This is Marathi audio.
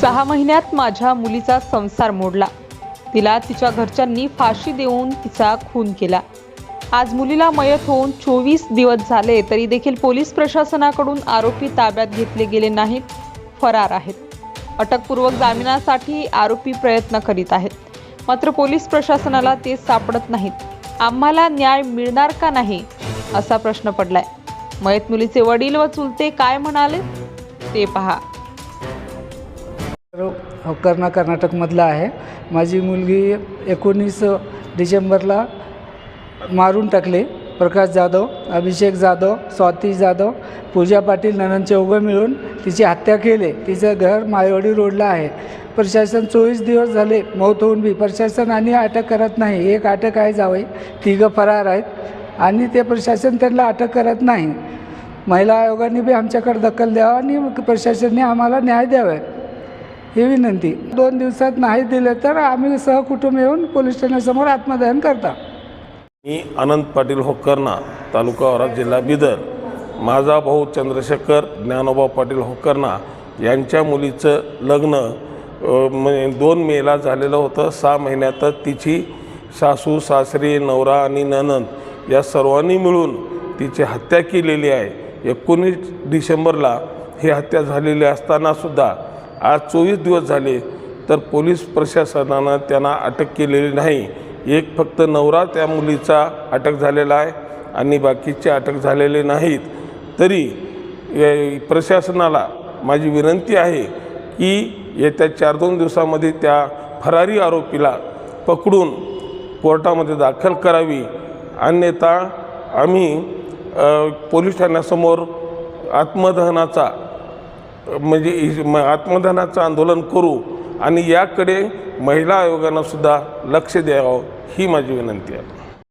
सहा महिन्यात माझ्या मुलीचा संसार मोडला. तिला तिच्या घरच्यांनी फाशी देऊन तिचा खून केला. आज मुलीला मयत होऊन चोवीस दिवस झाले तरी देखील पोलीस प्रशासनाकडून आरोपी ताब्यात घेतले गेले नाहीत फरार आहेत. अटकपूर्वक जामिनासाठी आरोपी प्रयत्न करीत आहेत. मात्र पोलीस प्रशासनाला ते सापडत नाहीत. आम्हाला न्याय मिळणार का नाही असा प्रश्न पडलाय. मयत मुलीचे वडील व चुलते काय म्हणाले ते पहा. कर्ना कर्नाटकमधला आहे. माझी मुलगी एकोणीस डिसेंबरला मारून टाकले. प्रकाश जाधव अभिषेक जाधव स्वाती जाधव पूजा पाटील ननन चौघं मिळून तिची हत्या केली. तिचं घर मायवाडी रोडला आहे. प्रशासन चोवीस दिवस झाले मौत होऊन बी. प्रशासन आणि अटक करत नाही. एक अटक आहे जावे तिघं फरार आहेत आणि ते प्रशासन त्यांना अटक करत नाही. महिला आयोगाने बी आमच्याकडे दखल द्यावं आणि प्रशासनाने आम्हाला न्याय द्यावा. ही विनंती. दोन दिवसात नाही दिले तर आम्ही सहकुटुंब येऊन पोलीस स्टेशनसमोर आत्मदहन करता. मी अनंत पाटील होक्कर्णा तालुका औराद जिल्हा बिदर. माझा भाऊ चंद्रशेखर ज्ञानोबा पाटील होक्कर्णा यांच्या मुलीचं लग्न म्हणजे दोन मेला झालेलं होतं. सहा महिन्यातच तिची सासू सासरी नवरा आणि ननंद या सर्वांनी मिळून तिची हत्या केलेली आहे. एकोणीस डिसेंबरला ही हत्या झालेली असतानासुद्धा आज चोवीस दिवस झाले तर पोलीस प्रशासनानं त्यांना अटक केलेली नाही. एक फक्त नवरा त्या मुलीचा अटक झालेला आहे आणि बाकीचे अटक झालेले नाहीत. तरी प्रशासनाला माझी विनंती आहे की येत्या चार दोन दिवसामध्ये त्या फरारी आरोपीला पकडून कोर्टामध्ये दाखल करावी. अन्यथा आम्ही पोलीस ठाण्यासमोर आत्मदहनाचा म्हणजे म- आत्मदानाचं आंदोलन करू आणि याकडे महिला आयोगानं सुद्धा लक्ष द्यावं ही माझी विनंती आहे.